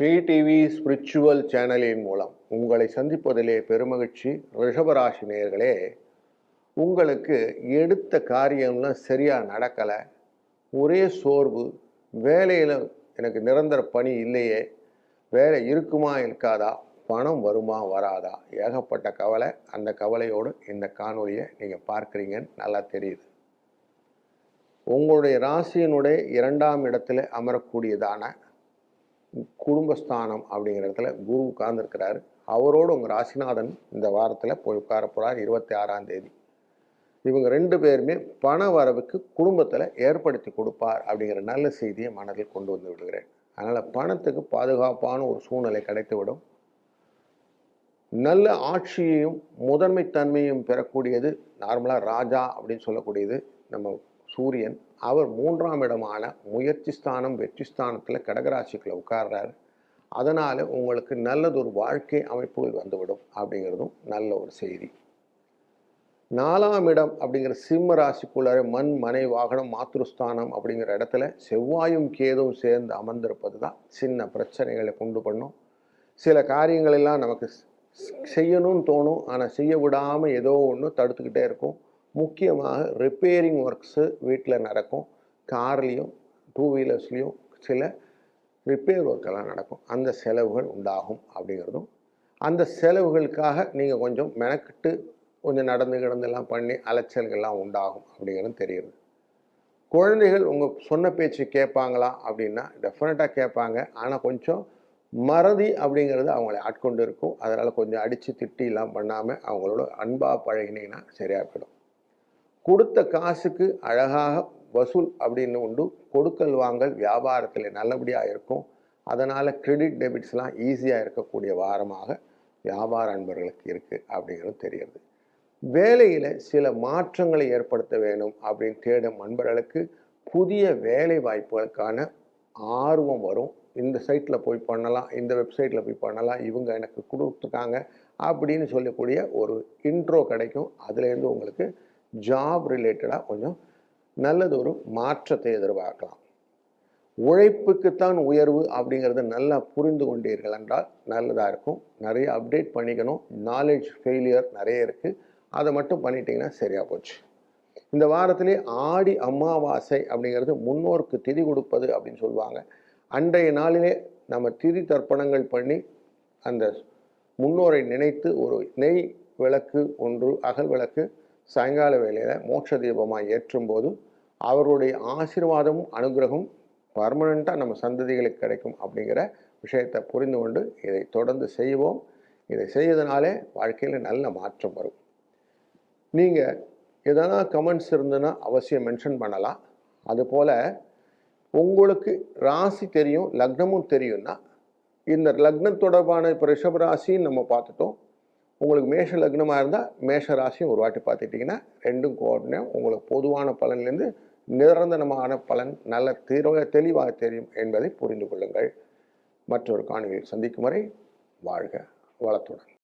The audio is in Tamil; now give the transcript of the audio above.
ஸ்ரீ டிவி ஸ்பிரிச்சுவல் சேனலின் மூலம் உங்களை சந்திப்பதிலே பெருமகிழ்ச்சி. ரிஷபராசி நேர்களே உங்களுக்கு எடுத்த காரியம்லாம் சரியாக நடக்கலை. ஒரே சோர்வு. வேலையில் எனக்கு நிரந்தர பணி இல்லையே. வேலை இருக்குமா இருக்காதா? பணம் வருமா வராதா? ஏகப்பட்ட கவலை. அந்த கவலையோடு இந்த காணொலியை நீங்கள் பார்க்குறீங்கன்னு நல்லா தெரியுது. உங்களுடைய ராசியினுடைய இரண்டாம் இடத்துல அமரக்கூடியதான குடும்பஸ்தானம் அப்படிங்கிற இடத்துல குரு உட்கார்ந்துருக்கிறாரு. அவரோடு உங்கள் ராசிநாதன் இந்த வாரத்தில் போய் உட்கார போகிறார் இருபத்தி ஆறாம் தேதி. இவங்க ரெண்டு பேருமே பண வரவுக்கு குடும்பத்தில் ஏற்படுத்தி கொடுப்பார் அப்படிங்கிற நல்ல செய்தியை மனதில் கொண்டு வந்து விடுகிறேன். அதனால் பணத்துக்கு பாதுகாப்பான ஒரு சூழ்நிலை கிடைத்துவிடும். நல்ல ஆட்சியையும் முதன்மைத்தன்மையும் பெறக்கூடியது நார்மலாக ராஜா அப்படின்னு சொல்லக்கூடியது நம்ம சூரியன் அவர் மூன்றாம் இடமான முயற்சி ஸ்தானம் வெற்றி ஸ்தானத்தில் கடகராசிக்குள்ள உட்கார்றாரு. அதனால் உங்களுக்கு நல்லதொரு வாழ்க்கை அமைப்புகள் வந்துவிடும் அப்படிங்கிறதும் நல்ல ஒரு செய்தி. நாலாம் இடம் அப்படிங்கிற சிம்ம ராசிக்குள்ளார மண் மனை வாகனம் மாத்ருஸ்தானம் அப்படிங்கிற இடத்துல செவ்வாயும் கேதும் சேர்ந்து அமர்ந்திருப்பது தான் சின்ன பிரச்சனைகளை கொண்டு பண்ணும். சில காரியங்களெல்லாம் நமக்கு செய்யணும்னு தோணும். ஆனால் செய்ய விடாமல் ஏதோ ஒன்று தடுத்துக்கிட்டே இருக்கும். முக்கியமாக ரிப்பேரிங் ஒர்க்ஸு வீட்டில் நடக்கும். கார்லேயும் டூ வீலர்ஸ்லேயும் சில ரிப்பேர் ஒர்க்கெல்லாம் நடக்கும். அந்த செலவுகள் உண்டாகும் அப்படிங்கிறதும். அந்த செலவுகளுக்காக நீங்கள் கொஞ்சம் மெனக்கிட்டு கொஞ்சம் நடந்து கிடந்தெல்லாம் பண்ணி அலைச்சல்கள்லாம் உண்டாகும் அப்படிங்கிறது தெரியுது. குழந்தைகள் உங்கள் சொன்ன பேச்சு கேட்பாங்களா அப்படின்னா டெஃபினட்டாக கேட்பாங்க. ஆனால் கொஞ்சம் மறதி அப்படிங்கிறது அவங்கள ஆட்கொண்டு இருக்கும். அதனால் கொஞ்சம் அடித்து திட்டிலாம் பண்ணாமல் அவங்களோட அன்பாக பழகினீங்கன்னா சரியாக போயிடும். கொடுத்த காசுக்கு அழகாக வசூல் அப்படின்னு உண்டு. கொடுக்கல் வாங்கல் வியாபாரத்தில் நல்லபடியாக இருக்கும். அதனால் கிரெடிட் டெபிட்ஸ்லாம் ஈஸியாக இருக்கக்கூடிய வாரமாக வியாபார அன்பர்களுக்கு இருக்குது அப்படிங்கிறது தெரியுது. வேலையில் சில மாற்றங்களை ஏற்படுத்த வேணும் அப்படின்னு தேடும் அன்பர்களுக்கு புதிய வேலை வாய்ப்புகளுக்கான ஆர்வம் வரும். இந்த சைட்டில் போய் பண்ணலாம் இந்த வெப்சைட்டில் போய் பண்ணலாம் இவங்க எனக்கு கொடுத்துருக்காங்க அப்படின்னு சொல்லக்கூடிய ஒரு இன்ட்ரோ கிடைக்கும். அதுலேருந்து உங்களுக்கு ஜாப் ரிலேட்டடாக கொஞ்சம் நல்லது ஒரு மாற்றத்தை எதிர்பார்க்கலாம். உழைப்புக்குத்தான் உயர்வு அப்படிங்கிறத நல்லா புரிந்து கொண்டீர்கள் என்றால் நல்லதாக இருக்கும். நிறைய அப்டேட் பண்ணிக்கணும். நாலேஜ் ஃபெயிலியர் நிறைய இருக்குது அதை மட்டும் பண்ணிட்டீங்கன்னா சரியாக போச்சு. இந்த வாரத்திலே ஆடி அமாவாசை அப்படிங்கிறது முன்னோருக்கு திதி கொடுப்பது அப்படின்னு சொல்லுவாங்க. அன்றைய நாளிலே நம்ம திதி தர்ப்பணங்கள் பண்ணி அந்த முன்னோரை நினைத்து ஒரு நெய் விளக்கு ஒன்று அகல் விளக்கு சாயங்கால வேளையில் மோட்ச தீபமாக ஏற்றும்போது அவருடைய ஆசீர்வாதமும் அனுகிரகம் பர்மனண்ட்டாக நம்ம சந்ததிகளுக்கு கிடைக்கும் அப்படிங்கிற விஷயத்தை புரிந்து கொண்டு இதை தொடர்ந்து செய்வோம். இதை செய்வதனாலே வாழ்க்கையில் நல்ல மாற்றம் வரும். நீங்கள் எதனா கமெண்ட்ஸ் இருந்ததுன்னா அவசியம் மென்ஷன் பண்ணலாம். அதுபோல் உங்களுக்கு ராசி தெரியும் லக்னமும் தெரியும்னா இந்த லக்னம் தொடர்பான இப்போ ரிஷபராசின்னு நம்ம பார்த்துட்டோம். உங்களுக்கு மேஷ லக்னமாக இருந்தால் மேஷ ராசியும் ஒரு வாட்டி பார்த்துட்டிங்கன்னா ரெண்டும் கோடனே உங்களுக்கு பொதுவான பலன்லேருந்து நிரந்தரமான பலன் நல்ல தீர்வாக தெளிவாக தெரியும் என்பதை புரிந்து கொள்ளுங்கள். மற்றொரு காணொலியில் சந்திக்கும் வரை வாழ்க வளத்துடன்.